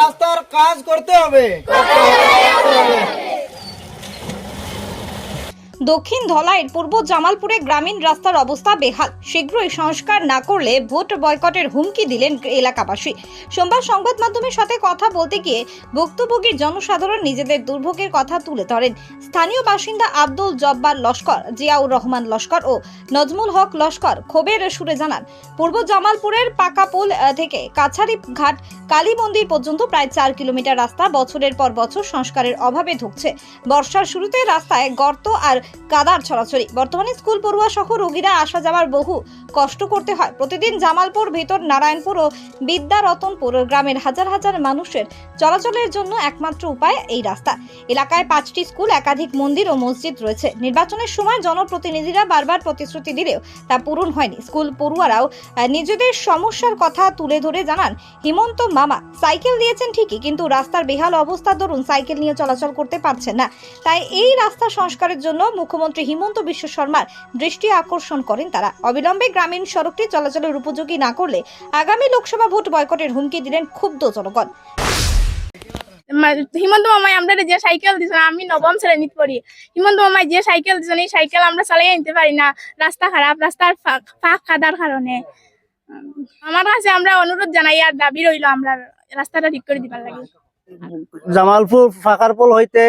রাস্তার কাজ করতে হবে। দক্ষিণ ধলাইয়ের পূর্ব জামালপুরে গ্রামীণ রাস্তার অবস্থা বেহাল। শীঘ্রই সংস্কার না করলে ভোট বয়কটের হুমকি দিলেন এলাকাবাসী। সোমবার সংবাদ মাধ্যমের সাথে কথা বলতে গিয়ে ভুক্তভোগীর জনসাধারণ নিজেদের দুর্ভোগের কথা তুলে ধরেন। স্থানীয় বাসিন্দা আব্দুল জব্বার লস্কর, জিয়াউর রহমান লস্কর ও নজমুল হক লস্কর ক্ষোভের সুরে জানান, পূর্ব জামালপুরের পাকা পুল থেকে কাছারি ঘাট কালী মন্দির পর্যন্ত প্রায় চার কিলোমিটার রাস্তা বছরের পর বছর সংস্কারের অভাবে ঢুকছে। বর্ষার শুরুতে রাস্তায় গর্ত আর কাদার ছড়াছড়ি। বর্তমানে স্কুল পড়ুয়া সহ রোগীরা আসা যাওয়ার বহু কষ্ট করতে হয়। প্রতিদিন জামালপুর, ভিতর নারায়ণপুর ও বিদ্যারতনপুর গ্রামের হাজার হাজার মানুষের চলাচলের জন্য একমাত্র উপায় এই রাস্তা। এলাকায় পাঁচটি স্কুল, একাধিক মন্দির ও মসজিদ রয়েছে। নির্বাচনের সময় জনপ্রতিনিধিরা বারবার প্রতিশ্রুতি দিলেও তা পূরণ হয়নি। স্কুল পড়ুয়ারাও নিজেদের সমস্যার কথা তুলে ধরে জানান, হিমন্ত মামা, সাইকেল দিয়েছেন ঠিকই, কিন্তু রাস্তার বেহাল অবস্থার দরুন সাইকেল নিয়ে চলাচল করতে পারছেন না। তাই এই রাস্তা সংস্কারের জন্য মুখ্যমন্ত্রী হিমন্ত বিশ্ব শর্মার দৃষ্টি আকর্ষণ করেন তারা। অবিলম্বে গ্রামীণ সড়কটি চলাচলের উপযোগী না করলে আগামী লোকসভা ভোট বয়কটের হুমকি দিলেন ক্ষুব্ধ জনগণ। হিমন্ত মামাই আমরা যে সাইকেল দিছেন আমি নবম শ্রেণীত পড়ি। হিমন্ত মামাই যে সাইকেল দিছেন এই সাইকেল আমরা চালাই নিতে পারি না। রাস্তা খারাপ রাস্তার ফাঁক ফাঁক কাদার কারণে আমার কাছে আমরা অনুরোধ জানাই আর দাবি রইল আমরা রাস্তাটা ঠিক করে দিবার লাগে। জামালপুর ফাঁকারপুল হইতে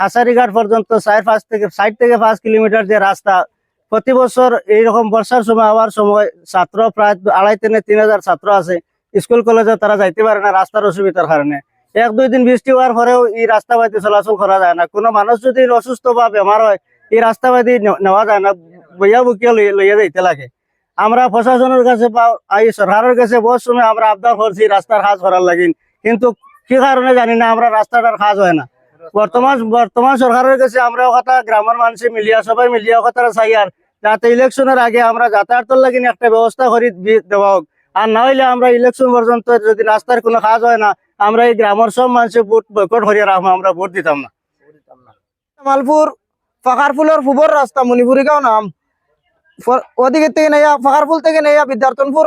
খাসারিঘাট পর্যন্ত চার পাঁচ থেকে ষাট থেকে পাঁচ কিলোমিটার যে রাস্তা, প্রতি বছর এইরকম বর্ষার সময় হওয়ার সময় ছাত্র প্রায় আড়াই থেকে তিন হাজার ছাত্র আছে। স্কুল, কলেজে তারা যাইতে পারে না, রাস্তার অসুবিধার কারণে। এক দুই দিন বৃষ্টি হওয়ার পরেও এই রাস্তা বাদি চলাচল করা যায় না। কোনো মানুষ যদি অসুস্থ বা বেমার হয়, এই রাস্তা ne- নেওয়া যায় না বইয়া বুকিয়া লই- লইয়া যাইতে লাগে। আমরা প্রশাসনের কাছে বা এই সরকারের কাছে বহু সময় আমরা আবদার করছি, রাস্তার কাজ করার লাগিন কিন্তু কি কারণে জানি না, আমরা রাস্তাটার কাজ হয় না। বর্তমান বর্তমান সরকারের কাছে আমরা ও কথা গ্রামের মানুষ মিলিয়া, সবাই মিলিয়া কথা চাই আর। যাতে ইলেকশনের আগে আমরা যাতায়াতের লাগিন একটা ব্যবস্থা করে দেওয়া হোক। আর না হইলে আমরা ইলেকশন পর্যন্ত যদি রাস্তার কোনো কাজ হয় না, আমরা এই গ্রামের সব মানুষের ভোট বয়কট করিয়া রাখব, আমরা ভোট দিতাম না। জামালপুর ফাঁকারপুলের পূবর রাস্তা মণিপুরিকাও নাম। ওদিকে থেকে নেইয়া, ফাঁকারপুল থেকে নেইয়া বিদ্যার্থনপুর।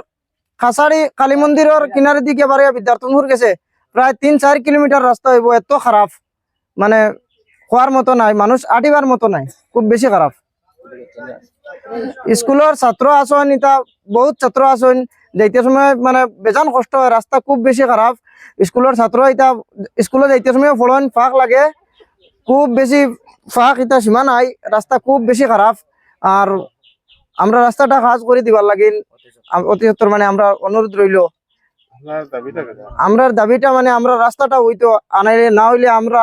খাসাড়ি কালী মন্দিরের কিনারে দিকে বাড়িয়া বিদ্যার্থনপুর গেছে। প্রায় তিন চার কিলোমিটার রাস্তা হইব, এত খারাপ। মানে হওয়ার মতো নাই মানুষ আটিবার মতো নাই খুব বেশি খারাপ। স্কুলের ছাত্র আসন ইতা বহুত ছাত্র আসন যাইতে সময় মানে বেজান কষ্ট হয় রাস্তা খুব বেশি খারাপ স্কুলের ছাত্র ইতা স্কুলে যাইতে সময় ফলন ফাঁক লাগে খুব বেশি ফাঁক ইতা সীমা নাই রাস্তা খুব বেশি খারাপ আর আমরা রাস্তাটা কাজ করে দিবার আম- অতি সত্তর মানে আমরা অনুরোধ রইল। আমরার দাবিটা মানে আমরা রাস্তাটা হইতো আনাইলে না হইলে আমরা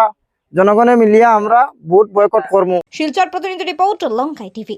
জনগণে মিলিয়া আমরা ভোট বয়কট করব শিলচর প্রতিনিধি রিপোর্ট লঙ্কাই টিভি